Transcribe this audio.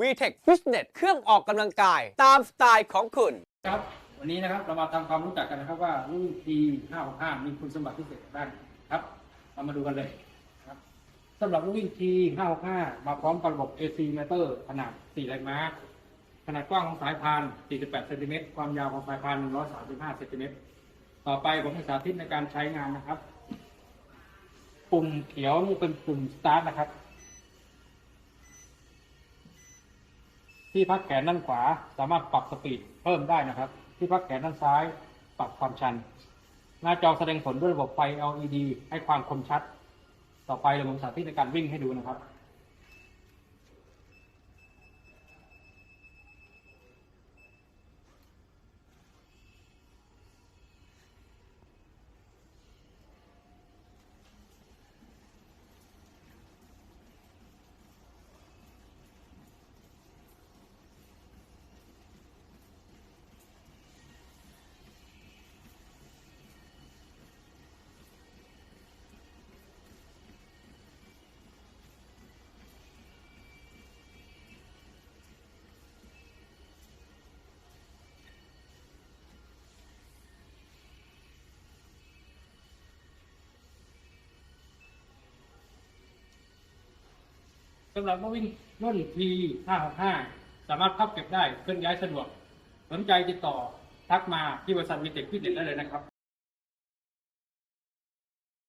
VTech Fitness เครื่องออกกำลังกายตามสไตล์ของคุณ ครับ วันนี้นะครับเรามาทำความรู้จักกันนะครับว่ารุ่น T565 มีคุณสมบัติพิเศษบ้างครับเรามาดูกันเลยครับสำหรับรุ่น T565 มาพร้อมกับระบบ AC motor ขนาด 4 แรงม้า ขนาดกว้างของสายพาน 48เซนติเมตรความยาวของสายพาน 135เซนติเมตรต่อไปผมจะสาธิตในการใช้งานนะครับ ปุ่มเขียวนี่เป็นปุ่ม start นะครับ ที่พักแขนด้านขวาสามารถปรับสปีดเพิ่มได้นะครับ ที่พักแขนด้านซ้ายปรับความชัน หน้าจอแสดงผลด้วยระบบไฟ LED ให้ความคมชัด ต่อไปเราผมสาธิตในการวิ่งให้ดูนะครับ สำหรับนักวิ่งรุ่น P 565สามารถพับเก็บได้เคลื่อนย้ายสะดวก สนใจติดต่อทักมาที่บริษัทมีเทคฟิตเนสได้เลยนะครับ